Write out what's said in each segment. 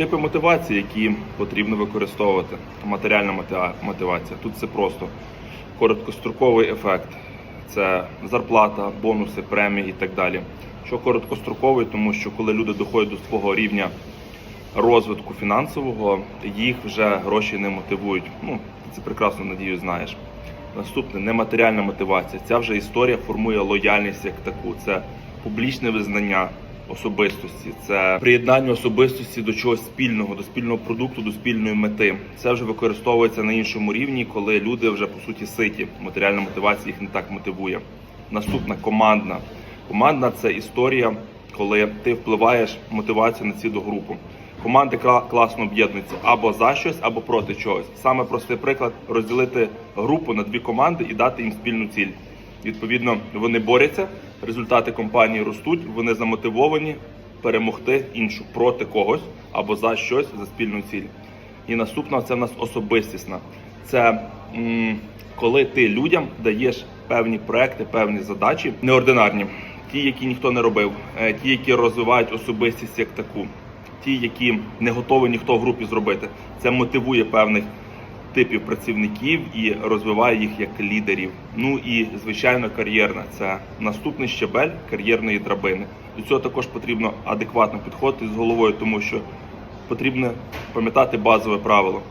Типи мотивації, які потрібно використовувати. Матеріальна мотивація. Тут все просто. Короткостроковий ефект це зарплата, бонуси, премії і так далі. Що короткостроковий, тому що коли люди доходять до свого рівня розвитку фінансового, їх вже гроші не мотивують. Ну, це прекрасно надію знаєш. Наступне нематеріальна мотивація. Ця вже історія формує лояльність як таку. Це публічне визнання особистості, це приєднання особистості до чогось спільного, до спільного продукту, до спільної мети. Це вже використовується на іншому рівні, коли люди вже по суті ситі. Матеріальна мотивація їх не так мотивує. Наступна командна. Командна це історія, коли ти впливаєш мотивацію на цілу групу. Команди кла- класно об'єднуються або за щось, або проти чогось. Саме простий приклад розділити групу на дві команди і дати їм спільну ціль. Відповідно, вони борються, результати компанії ростуть, вони замотивовані перемогти іншу проти когось або за щось за спільну ціль. І наступна це в нас особистісна. Це м, коли ти людям даєш певні проекти, певні задачі, неординарні, ті, які ніхто не робив, е, ті, які розвивають особистість як таку, ті, які не готовий ніхто в групі зробити. Це мотивує певних типів працівників і розвиває їх як лідерів. Ну і звичайно, кар'єрна це наступний щебель кар'єрної драбини. До цього також потрібно адекватно підходити з головою, тому що потрібно пам'ятати базове правило.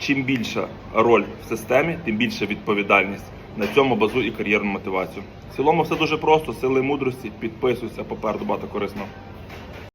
Чим більша роль в системі, тим більша відповідальність. На цьому базує і кар'єрну мотивацію. В цілому все дуже просто, сили мудрості, підписуйся, попереду багато корисного.